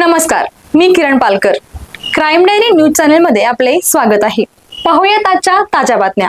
नमस्कार मी Kiran Palkar. Crime diary news चॅनलमध्ये आपले स्वागत आहे. पाहूयात आजच्या ताज्या बातम्या.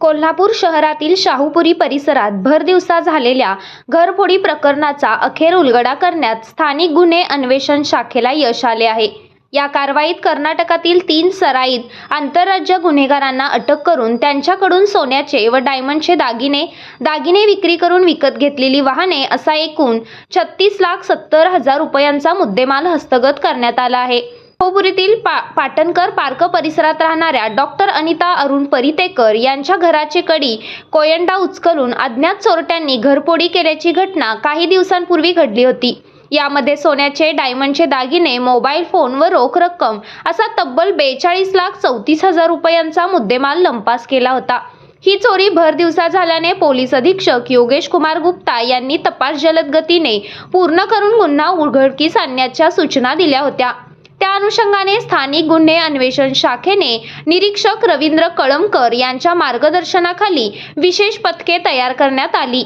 कोल्हापूर शहरातील शाहूपुरी परिसरात भर दिवसा झालेल्या घरफोडी प्रकरणाचा अखेर उलगडा करण्यात स्थानिक गुन्हे अन्वेषण शाखेला यश आले आहे. या कारवाईत कर्नाटकातील तीन सराईत आंतरराज्य गुन्हेगारांना अटक करून त्यांच्याकडून सोन्याचे व डायमंडचे दागिने दागिने विक्री करून विकत घेतलेली वाहने असा एकूण छत्तीस लाख सत्तर हजार रुपयांचा मुद्देमाल हस्तगत करण्यात आला आहे. कोल्हापुरीतील पा पाटणकर पार्क परिसरात राहणाऱ्या डॉक्टर अनिता अरुण परितेकर यांच्या घराचे कडी कोयंडा उचकलून अज्ञात चोरट्यांनी घरपोडी केल्याची घटना काही दिवसांपूर्वी घडली होती. यामध्ये सोन्याचे डायमंडचे दागिने मोबाईल फोन व रोख रक्कम असा तब्बल बेचाळीस लाख चौतीस हजार रुपयांचा मुद्देमाल लंपास केला होता. ही चोरी भर दिवसा झाल्याने पोलीस अधीक्षक योगेश कुमार गुप्ता यांनी तपास जलद गतीने पूर्ण करून गुन्हा उघडकीस आणण्याच्या सूचना दिल्या होत्या. त्या अनुषंगाने स्थानिक गुन्हे अन्वेषण शाखेने निरीक्षक रवींद्र कळमकर यांच्या मार्गदर्शनाखाली विशेष पथके तयार करण्यात आली.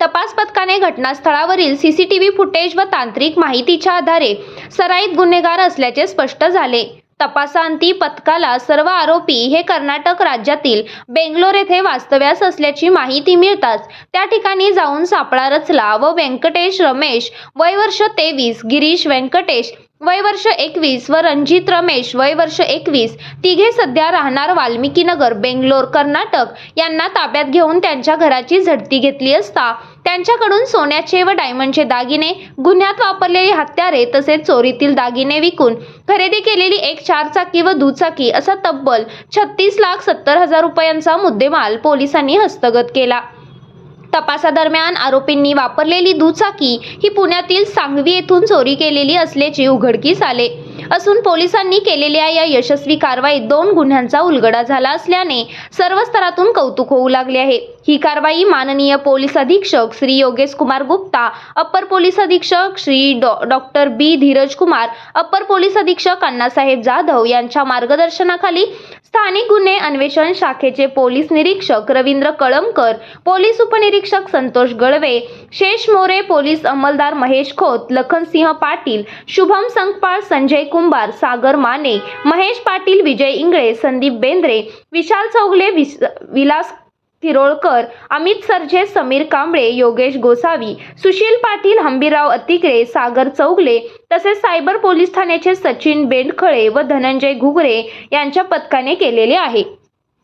तपास पथकाने घटनास्थळावरील सीसीटीव्ही फुटेज व तांत्रिक माहितीच्या आधारे सराईत गुन्हेगार असल्याचे स्पष्ट झाले. तपासांती पथकाला सर्व आरोपी हे कर्नाटक राज्यातील बेंगलोर येथे वास्तव्यास असल्याची माहिती मिळताच त्या ठिकाणी जाऊन सापळा रचला व व्यंकटेश रमेश वय वर्ष तेवीस गिरीश व्यंकटेश वय वर्ष एकवीस व रणजित रमेश वय वर्ष एकवीस. तिघे सध्या राहणार वाल्मिकी नगर बेंगलोर कर्नाटक. यांना ताब्यात घेऊन त्यांच्या घराची झडती घेतली असता त्यांच्याकडून सोन्याचे व डायमंडचे दागिने गुन्ह्यात वापरलेली हत्यारे तसेच चोरीतील दागिने विकून खरेदी केलेली एक चारचाकी व दुचाकी असा तब्बल छत्तीस लाख सत्तर हजार रुपयांचा मुद्देमाल पोलिसांनी हस्तगत केला. तपासादरम्यान आरोपींनी वापरलेली दुचाकी ही पुण्यातील सांगवी येथून चोरी केलेली असल्याचे उघडकीस आले. असून पोलिसांनी केलेल्या या यशस्वी कारवाईत दोन गुन्ह्यांचा उलगडा झाला असल्याने सर्व स्तरातून कौतुक होऊ लागले आहे. ही कारवाई माननीय पोलीस अधीक्षक श्री योगेश कुमार गुप्ता अप्पर पोलीस अधीक्षक श्री डॉ doctor B Dheeraj Kumar upper police अधीक्षक अण्णासाहेब जाधव यांच्या मार्गदर्शनाखाली स्थानिक गुन्हे अन्वेषण शाखेचे पोलीस निरीक्षक रवींद्र कळमकर पोलीस उपनिरीक्षक संतोष गळवे शेष मोरे पोलीस अंमलदार महेश खोत लखनसिंह पाटील शुभम संकपाळ संजय कुंभार सागर माने महेश पाटील विजय इंगळे संदीप बेंद्रे विशाल चौगले विस विलास तिरोळकर अमित सरजे समीर कांबळे योगेश गोसावी सुशील पाटील हंबीराव अतिकरे सागर चौगले तसेच सायबर पोलीस ठाण्याचे सचिन बेंडखळे व धनंजय घुगरे यांच्या पथकाने केलेले आहे.